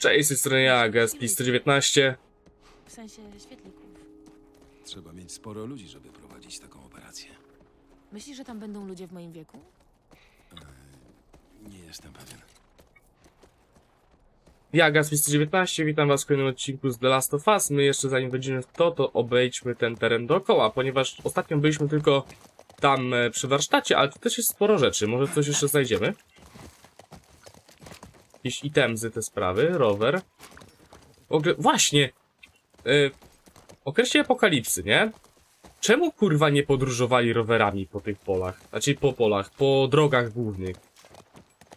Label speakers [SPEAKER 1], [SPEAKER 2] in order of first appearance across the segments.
[SPEAKER 1] Cześć, z tej strony ja, Gaspi 119.
[SPEAKER 2] W sensie świetlików.
[SPEAKER 3] Trzeba mieć sporo ludzi, żeby prowadzić taką operację.
[SPEAKER 2] Myślisz, że tam będą ludzie w moim wieku?
[SPEAKER 3] Nie jestem pewien.
[SPEAKER 1] Ja, Gaspi 119, witam was w kolejnym odcinku z The Last of Us. My jeszcze zanim będziemy w to, to obejdźmy ten teren dookoła, ponieważ ostatnio byliśmy tylko tam e, przy warsztacie, ale tu też jest sporo rzeczy. Może coś jeszcze znajdziemy? Jakieś itemzy, te sprawy, rower. Ogre... Właśnie! Yy, okresie apokalipsy, nie? Czemu kurwa nie podróżowali rowerami po tych polach? Znaczy po polach, po drogach głównych.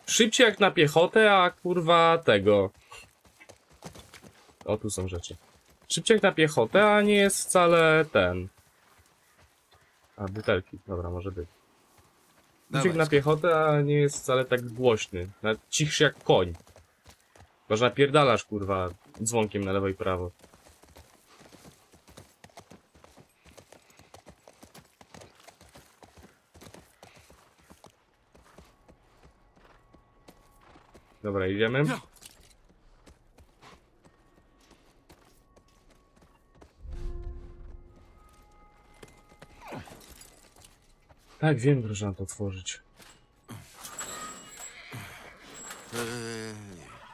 [SPEAKER 1] Szybciej jak na piechotę, a kurwa tego. O, tu są rzeczy. Szybciej jak na piechotę, a nie jest wcale ten. A, butelki. Dobra, może być.
[SPEAKER 3] Dawaj,
[SPEAKER 1] na piechotę, a nie jest wcale tak głośny. Nawet cichszy jak koń. Chyba, że napierdalasz, kurwa, dzwonkiem na lewo i prawo. Dobra, idziemy. Tak, wiem, że trzeba to otworzyć.
[SPEAKER 3] Eee,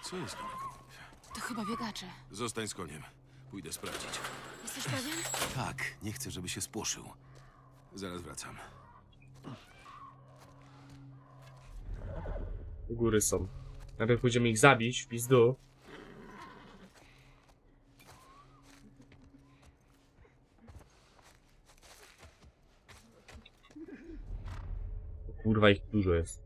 [SPEAKER 3] co jest kolego?
[SPEAKER 2] To chyba biegacze.
[SPEAKER 3] Zostań z koniem. Pójdę sprawdzić.
[SPEAKER 2] Jesteś pewien?
[SPEAKER 3] Tak, nie chcę, żeby się spłoszył. Zaraz wracam.
[SPEAKER 1] U góry są. Najpierw pójdziemy ich zabić w pizdu. Kurwa, ich dużo jest.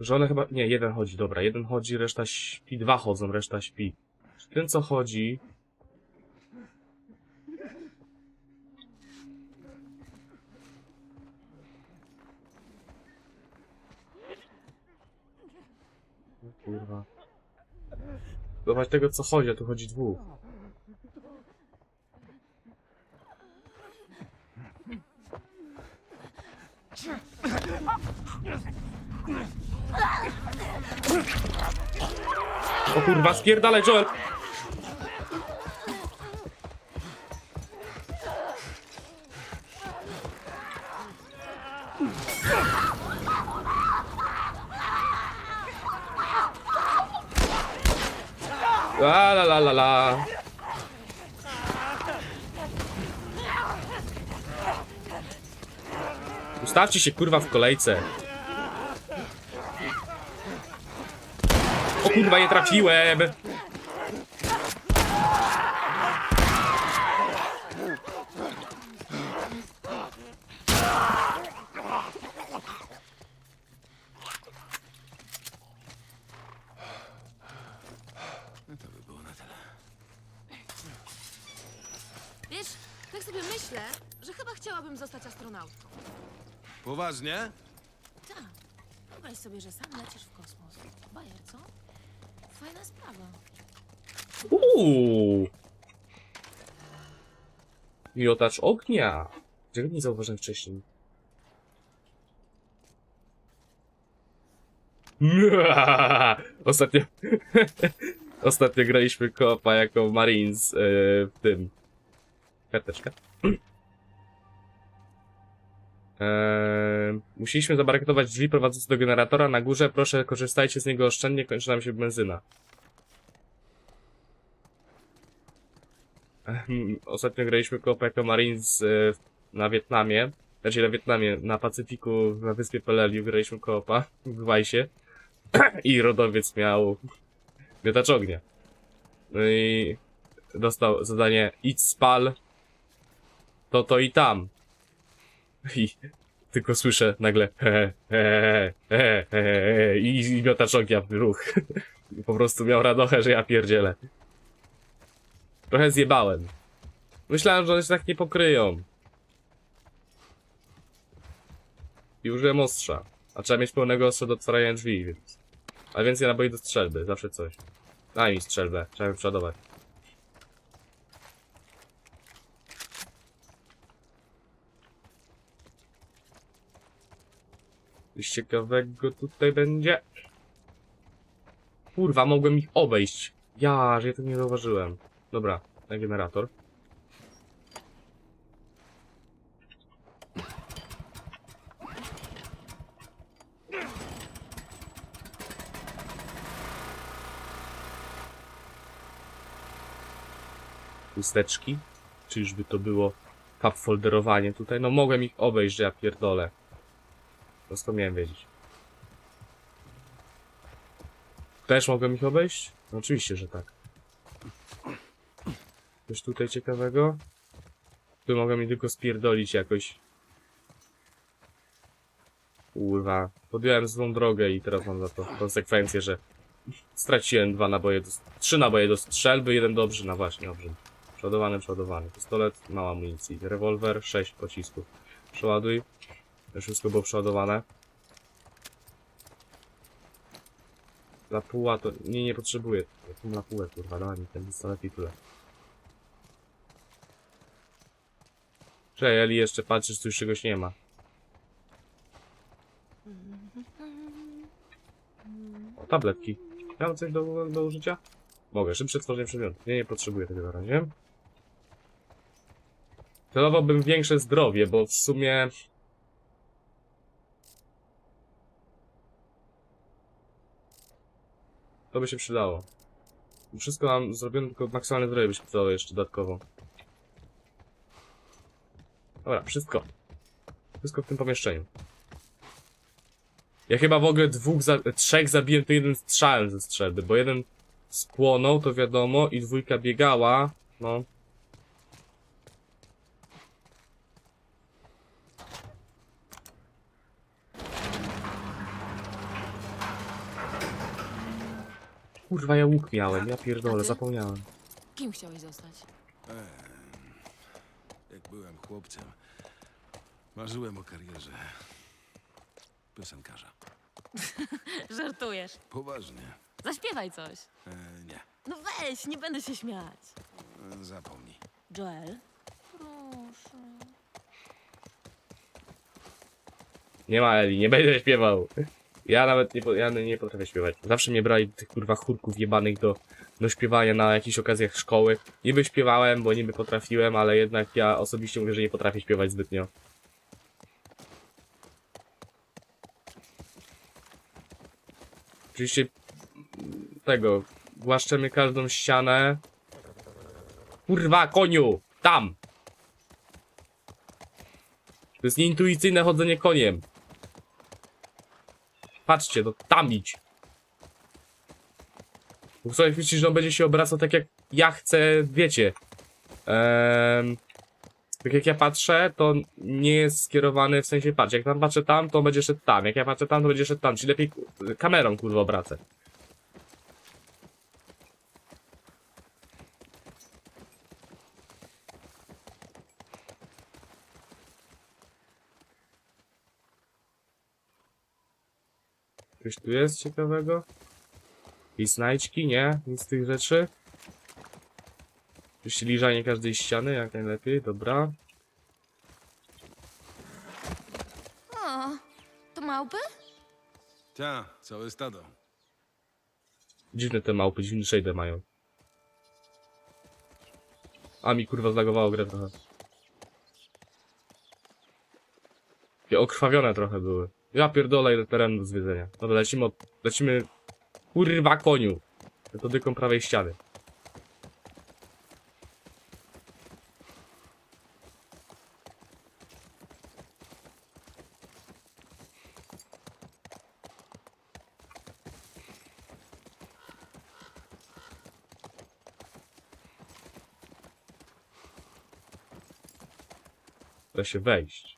[SPEAKER 1] Że one chyba... Nie, jeden chodzi, dobra. Jeden chodzi, reszta śpi. Dwa chodzą, reszta śpi. Ten, co chodzi... O Kurwa. Zobacz tego, co chodzi, a tu chodzi dwóch. O kurwa, spierdalaj, Joel! La la la la la. Ustawcie się kurwa w kolejce. O kurwa, nie trafiłem!
[SPEAKER 3] No to by było na tyle.
[SPEAKER 2] Wiesz, tak sobie myślę, że chyba chciałabym zostać astronautką.
[SPEAKER 3] Poważnie?
[SPEAKER 2] Tak. Wyobraź sobie, że sam lecisz w kosmos. Bajer, co? Fajna sprawa.
[SPEAKER 1] Uuu. Miotacz ognia. Czego nie zauważyłem wcześniej? Ostatnio... Ostatnio graliśmy kopa jako Marines yy, w tym... Karteczka. Eee, musieliśmy zabarykatować drzwi prowadzące do generatora na górze. Proszę, korzystajcie z niego oszczędnie, kończy nam się benzyna. Ehm, Ostatnio graliśmy jako Marines e, na Wietnamie. Znaczy na Wietnamie, na Pacyfiku, na wyspie Peleliu graliśmy koopa w Wajsie. I rodowiec miał miotacz ognia. No i dostał zadanie idź spal to, to i tam. I tylko słyszę nagle he, he, he, he, he, i, i miotacz ognia ruch. Po prostu miał radochę, że ja pierdzielę. Trochę zjebałem. Myślałem, że one się tak nie pokryją. I użyłem ostrza. A trzeba mieć pełnego ostrza do otwierania drzwi, więc... A więcej naboi do strzelby, zawsze coś. Daj mi strzelbę, trzeba ją przodować. Coś ciekawego tutaj będzie. Kurwa, mogłem ich obejść. Ja, że ja tego nie zauważyłem. Dobra, na generator. Chusteczki. Czyżby to było folderowanie tutaj? No mogłem ich obejść, że ja pierdolę. Prosto miałem wiedzieć. Też mogłem ich obejść? No oczywiście, że tak. Coś tutaj ciekawego? Tu mogę mi tylko spierdolić jakoś. Kurwa. Podjąłem złą drogę i teraz mam za to konsekwencje, że straciłem dwa naboje do... Trzy naboje do strzelby, jeden do obrzyna, właśnie, obrzyn. Przeładowany, przeładowany. Pistolet, mała amunicji. Rewolwer, sześć pocisków. Przeładuj. To wszystko było przeładowane. Lapuła to... Nie, nie potrzebuję. Jaką lapułę, kurwa, daj mi ten i tyle. Cześć, Eli, jeszcze patrzysz, tu już czegoś nie ma. O, tabletki. Mam coś do, do użycia? Mogę, szybsze tworzenie przedmiotu. Nie, nie potrzebuję tego na razie. Celowałbym większe zdrowie, bo w sumie... To by się przydało. Wszystko mam zrobione, tylko maksymalne zdrowie by przydało jeszcze dodatkowo. Dobra, wszystko. Wszystko w tym pomieszczeniu. Ja chyba w ogóle dwóch, za trzech zabiłem to jeden strzałem ze strzelby, bo jeden spłonął, to wiadomo, i dwójka biegała, no. Kurwa, ja łuk miałem, ja pierdolę, zapomniałem.
[SPEAKER 2] Kim chciałeś zostać?
[SPEAKER 3] Jak byłem chłopcem, marzyłem o karierze piosenkarza.
[SPEAKER 2] Żartujesz.
[SPEAKER 3] Poważnie.
[SPEAKER 2] Zaśpiewaj coś.
[SPEAKER 3] E, nie,
[SPEAKER 2] No weź, nie będę się śmiać.
[SPEAKER 3] zapomnij.
[SPEAKER 2] Joel? Proszę.
[SPEAKER 1] Nie ma Eli, nie będę śpiewał. Ja nawet nie, ja nie potrafię śpiewać. Zawsze mnie brali tych kurwa chórków jebanych do, do śpiewania na jakichś okazjach szkoły. Niby śpiewałem, bo niby potrafiłem, ale jednak ja osobiście mówię, że nie potrafię śpiewać zbytnio. Oczywiście tego, głaszczemy każdą ścianę. Kurwa, koniu! Tam! To jest nieintuicyjne chodzenie koniem. Patrzcie, no tam idź. Bo sobie myślisz, że on będzie się obracał tak jak ja chcę, wiecie. Em, tak jak ja patrzę, to nie jest skierowany w sensie, patrz, jak tam patrzę tam, to będzie szedł tam, jak ja patrzę tam, to będzie szedł tam, czyli lepiej kamerą kurwa obracać. Coś tu jest ciekawego? I znajdźki, nie? Nic z tych rzeczy. Oczywiście liżanie każdej ściany, jak najlepiej, dobra.
[SPEAKER 2] O, to małpy?
[SPEAKER 3] Ta, całe stado.
[SPEAKER 1] Dziwne te małpy, dziwny shader mają. A mi kurwa zlagowało grę trochę. Takie okrwawione trochę były. Ja pierdolę ile terenu do zwiedzenia. Dobra, lecimy od... Lecimy... Kurwa koniu! Metodyką prawej ściany. Da się wejść.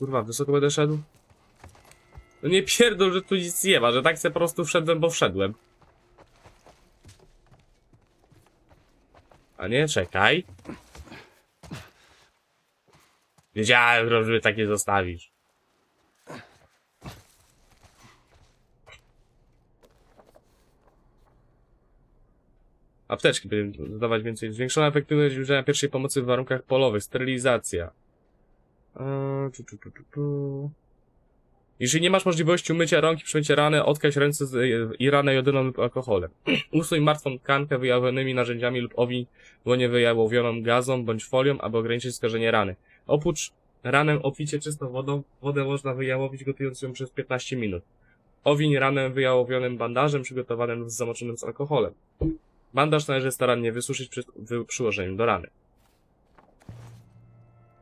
[SPEAKER 1] Kurwa, wysoko będę szedł? No nie pierdol, że tu nic nie ma, że tak se po prostu wszedłem, bo wszedłem. A nie, czekaj. Wiedziałem, że takie zostawisz. Apteczki będziemy dodawać więcej. Zwiększona efektywność używania pierwszej pomocy w warunkach polowych. Sterylizacja. Eee, tu, tu, tu, tu, tu. Jeżeli nie masz możliwości umycia rąk i przymycia rany, ręce z, i ranę jodyną lub alkoholem. Usuń martwą tkankę wyjawionymi narzędziami lub owiń dłonie wyjałowioną gazą bądź folią, aby ograniczyć skażenie rany. Oprócz ranę obficie czystą wodą, wodę można wyjałowić gotując ją przez 15 minut. Owiń ranę wyjałowionym bandażem przygotowanym z zamoczonym z alkoholem. Bandaż należy starannie wysuszyć przed przyłożeniem do rany.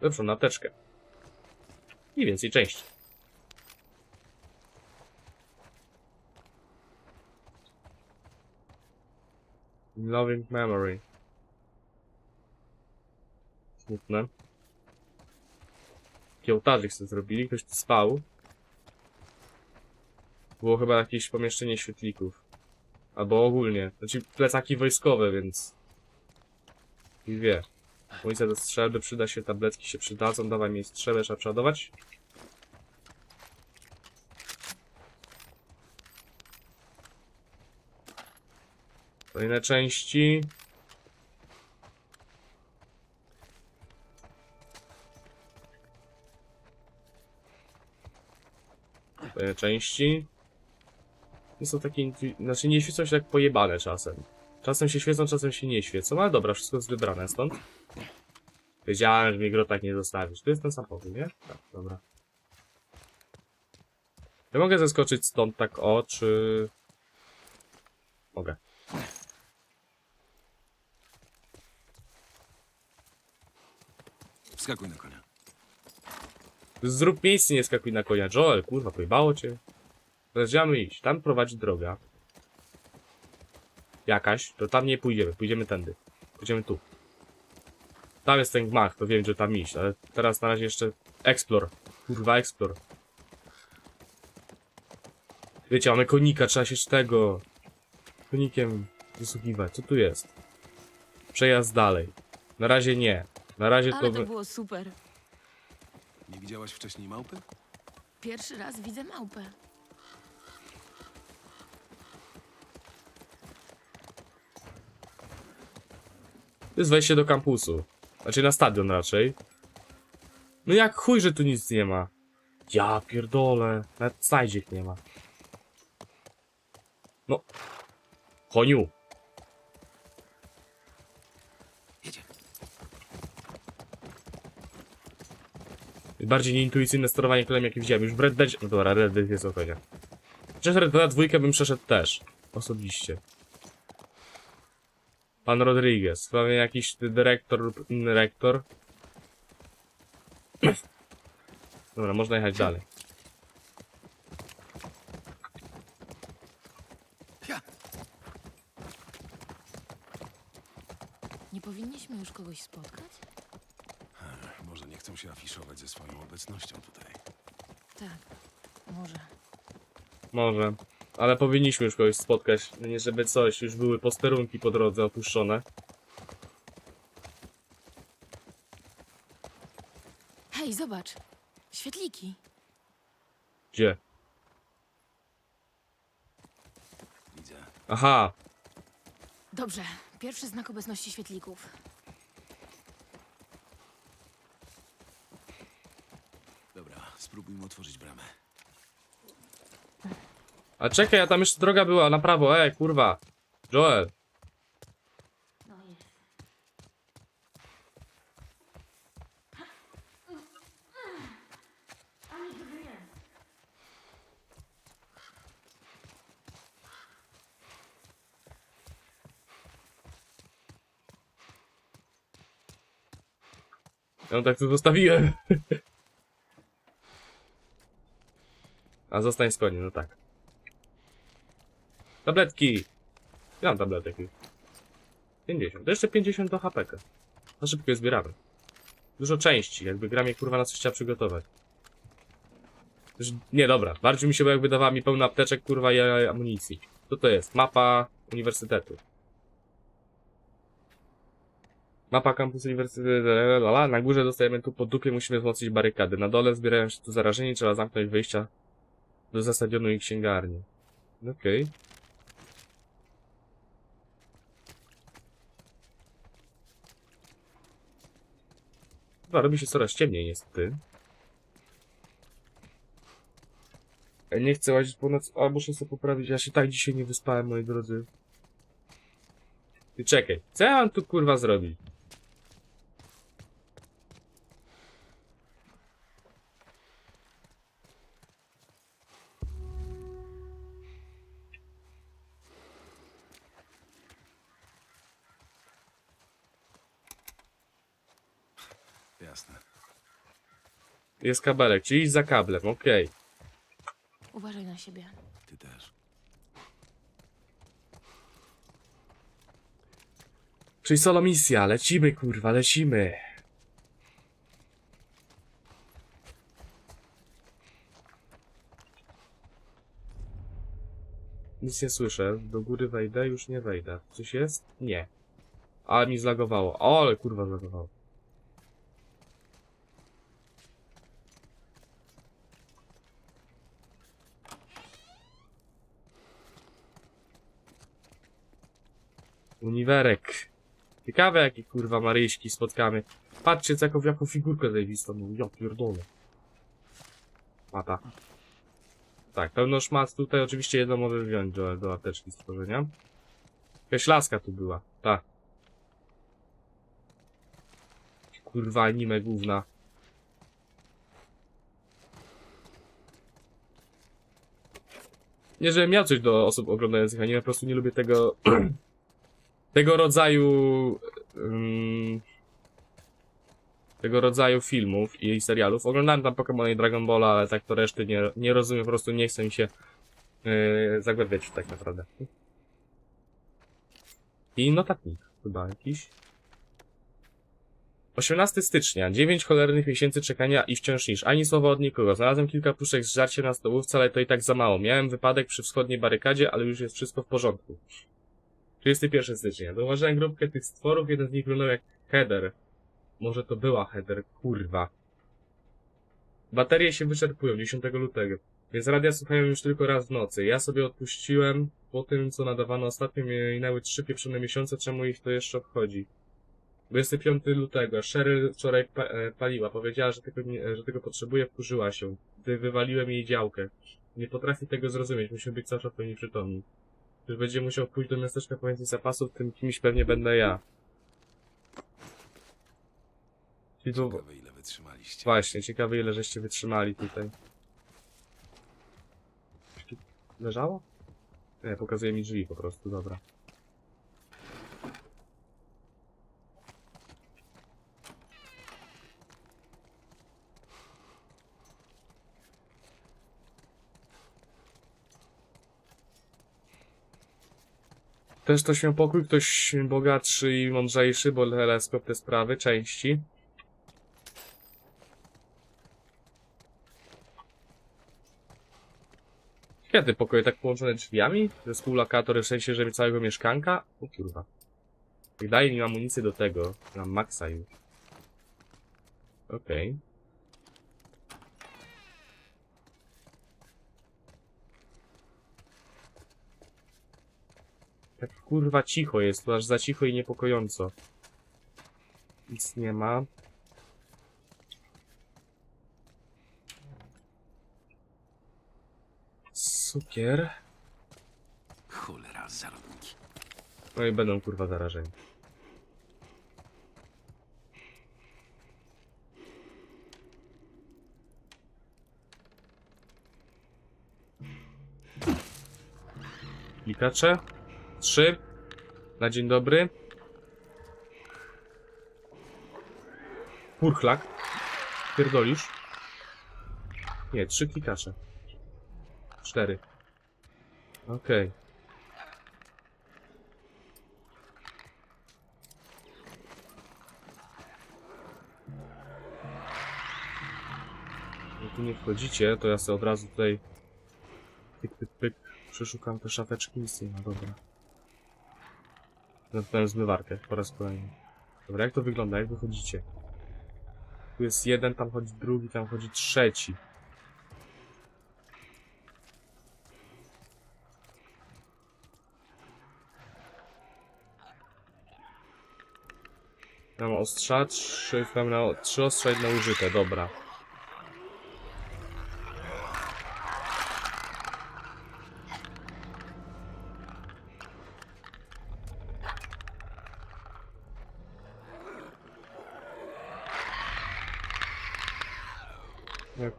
[SPEAKER 1] Lepszą na I więcej części. Loving memory. Smutne. Taki ołtarzyk sobie zrobili, ktoś tu spał. Było chyba jakieś pomieszczenie świetlików. Albo ogólnie. Znaczy plecaki wojskowe, więc... I wie. Amunicja do strzelby przyda się, tabletki się przydadzą, dawaj mi strzelbę, trzeba przeładować. Kolejne części. Kolejne części. Nie są takie, znaczy nie świecą się tak pojebane czasem. Czasem się świecą, czasem się nie świecą, ale dobra, wszystko jest wybrane stąd. Wiedziałem, że mnie gro tak nie zostawisz. To jest ten samochód, nie? Tak, dobra. Ja mogę zeskoczyć stąd tak o, czy... Mogę.
[SPEAKER 3] Wskakuj na konia.
[SPEAKER 1] Zrób miejsce, nie skakuj na konia. Joel, kurwa, pojebało cię. Mamy iść? Tam prowadzi droga. Jakaś, to tam nie pójdziemy, pójdziemy tędy. Pójdziemy tu. Tam jest ten gmach, to wiem, że tam iść, ale teraz na razie jeszcze explore. Kurwa, explore. Wiecie, mamy konika, trzeba się z tego konikiem wysługiwać. Co tu jest? Przejazd dalej. Na razie nie. Na razie
[SPEAKER 2] Ale
[SPEAKER 1] to...
[SPEAKER 2] to było super.
[SPEAKER 3] Nie widziałaś wcześniej małpy?
[SPEAKER 2] Pierwszy raz widzę małpę.
[SPEAKER 1] To jest wejście do kampusu. Znaczy na stadion raczej. No jak chuj, że tu nic nie ma. Ja pierdolę. Nawet znajdziek nie ma. No. Koniu. Bardziej nieintuicyjne sterowanie kolem jakie widziałem. Już Red Dead... No dobra, Red Dead jest o konia. Przez Red Dead dwójkę bym przeszedł też. Osobiście. Pan Rodriguez. Pewnie jakiś dyrektor rektor. Dobra, można jechać dalej.
[SPEAKER 2] Nie powinniśmy już kogoś spotkać?
[SPEAKER 3] Może nie chcą się afiszować ze swoją obecnością tutaj.
[SPEAKER 2] Tak, może.
[SPEAKER 1] Może. Ale powinniśmy już kogoś spotkać. Nie żeby coś, już były posterunki po drodze opuszczone.
[SPEAKER 2] Hej, zobacz! Świetliki.
[SPEAKER 1] Gdzie?
[SPEAKER 3] Widzę.
[SPEAKER 1] Aha,
[SPEAKER 2] Dobrze, pierwszy znak obecności świetlików.
[SPEAKER 3] Dobra, spróbujmy otworzyć bramę.
[SPEAKER 1] A czekaj, a tam jeszcze droga była na prawo, ej, kurwa. Joel. Ja tak tu zostawiłem. A zostań z koniem, no tak. Tabletki! Ja mam tabletek już. 50. To jeszcze 50 do HP. Na szybko je zbieramy. Dużo części, jakby gra mnie kurwa na coś chciała przygotować. Nie, dobra. Bardziej mi się jakby dawała mi pełna apteczek, kurwa, i amunicji. Co to jest? Mapa uniwersytetu. Mapa kampusu uniwersytetu. lalala. Na górze dostajemy tu po dupie, musimy wzmocnić barykady. Na dole zbierają się tu zarażeni, trzeba zamknąć wyjścia do zasadzonej księgarni. Okej. Chyba robi się coraz ciemniej niestety. Nie chcę łazić po nocy, a muszę sobie poprawić, ja się tak dzisiaj nie wyspałem, moi drodzy. Ty czekaj, co ja mam tu kurwa zrobić? Jest kabelek, czyli idź za kablem, okej.
[SPEAKER 2] Uważaj na siebie.
[SPEAKER 3] Ty też.
[SPEAKER 1] Czyli solo misja, lecimy kurwa, lecimy. Nic nie słyszę, do góry wejdę, już nie wejdę. Coś jest? Nie. Ale mi zlagowało, o, ale kurwa zlagowało. Uniwerek. Ciekawe jakie kurwa maryjski spotkamy. Patrzcie co jaką, jaką figurkę zajebistą. No ja pierdolę. Mata. Tak, pełno szmat tutaj oczywiście jedną mogę wziąć do, do apteczki stworzenia. Jakaś laska tu była. Ta. Kurwa anime główna. Nie, żebym miał coś do osób oglądających anime, po prostu nie lubię tego tego rodzaju ym, tego rodzaju filmów i serialów. Oglądałem tam Pokémon i Dragon Ball, ale tak to reszty nie, nie rozumiem, po prostu nie chcę mi się yy, zagłębiać w tak naprawdę. I notatnik chyba jakiś. 18 stycznia, 9 cholernych miesięcy czekania i wciąż niż ani słowa od nikogo. Znalazłem kilka puszek z żarciem na stołówce, ale to i tak za mało. Miałem wypadek przy wschodniej barykadzie, ale już jest wszystko w porządku. 31 stycznia. Zauważyłem grupkę tych stworów, jeden z nich wyglądał jak header. Może to była header, kurwa. Baterie się wyczerpują 10 lutego, więc radia słuchają już tylko raz w nocy. Ja sobie odpuściłem po tym, co nadawano ostatnio, minęły trzy pieprzone miesiące, czemu ich to jeszcze obchodzi. 25 lutego. Cheryl wczoraj pa e, paliła. Powiedziała, że tego, nie, że tego potrzebuje, wkurzyła się. Gdy wywaliłem jej działkę. Nie potrafi tego zrozumieć, musimy być cały czas pełni przytomni. Gdy będzie musiał pójść do miasteczka po więcej zapasów, tym kimś pewnie będę ja. Czyli to...
[SPEAKER 3] Ciekawe ile wytrzymaliście.
[SPEAKER 1] Właśnie, ciekawe ile żeście wytrzymali tutaj. Tu Leżało? Nie, pokazuje mi drzwi po prostu, dobra. Też ktoś miał pokój, ktoś bogatszy i mądrzejszy, bo teleskop te sprawy, części. Kiedy pokoje tak połączone drzwiami? Ze współlokator w sensie, żeby całego mieszkanka? O kurwa. Jak daje mi amunicję do tego. Mam maksa już. Okej. Tak kurwa cicho jest, tu aż za cicho i niepokojąco. Nic nie ma. Cukier.
[SPEAKER 3] Cholera, zarodniki.
[SPEAKER 1] No i będą kurwa zarażeni. Klikacze. Trzy. Na dzień dobry. Purchlak. Pierdolisz? Nie, trzy klikacze. Cztery. Okej. Jak tu nie wchodzicie, to ja sobie od razu tutaj pyk, pyk, pyk, przeszukam te szafeczki, nic nie ma, dobra. Zamknąłem zmywarkę po raz kolejny. Dobra, jak to wygląda, jak wychodzicie? Tu jest jeden, tam chodzi drugi, tam chodzi trzeci. Mam ostrza, trzy, mam na, trzy ostrza, użyte, dobra.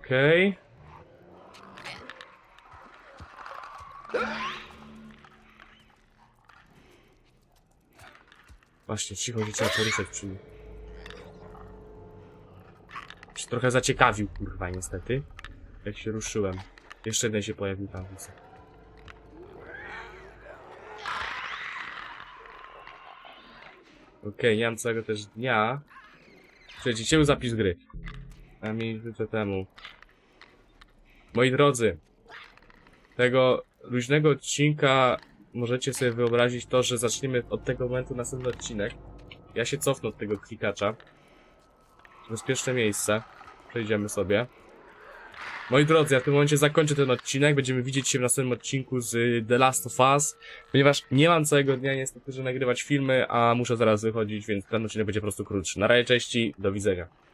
[SPEAKER 1] Okej. Właśnie, cicho się trzeba poruszać przy nim. Się trochę zaciekawił, kurwa, niestety. Jak się ruszyłem. Jeszcze jeden się pojawił tam, widzę. Okej, nie mam całego też dnia. Słuchajcie, chciałem zapis gry. A minutę temu. Moi drodzy, tego luźnego odcinka możecie sobie wyobrazić to, że zaczniemy od tego momentu następny odcinek. Ja się cofnę od tego klikacza. Bezpieczne miejsce. Przejdziemy sobie. Moi drodzy, ja w tym momencie zakończę ten odcinek. Będziemy widzieć się w następnym odcinku z The Last of Us. Ponieważ nie mam całego dnia niestety, że nagrywać filmy, a muszę zaraz wychodzić, więc ten odcinek będzie po prostu krótszy. Na razie, cześć i do widzenia.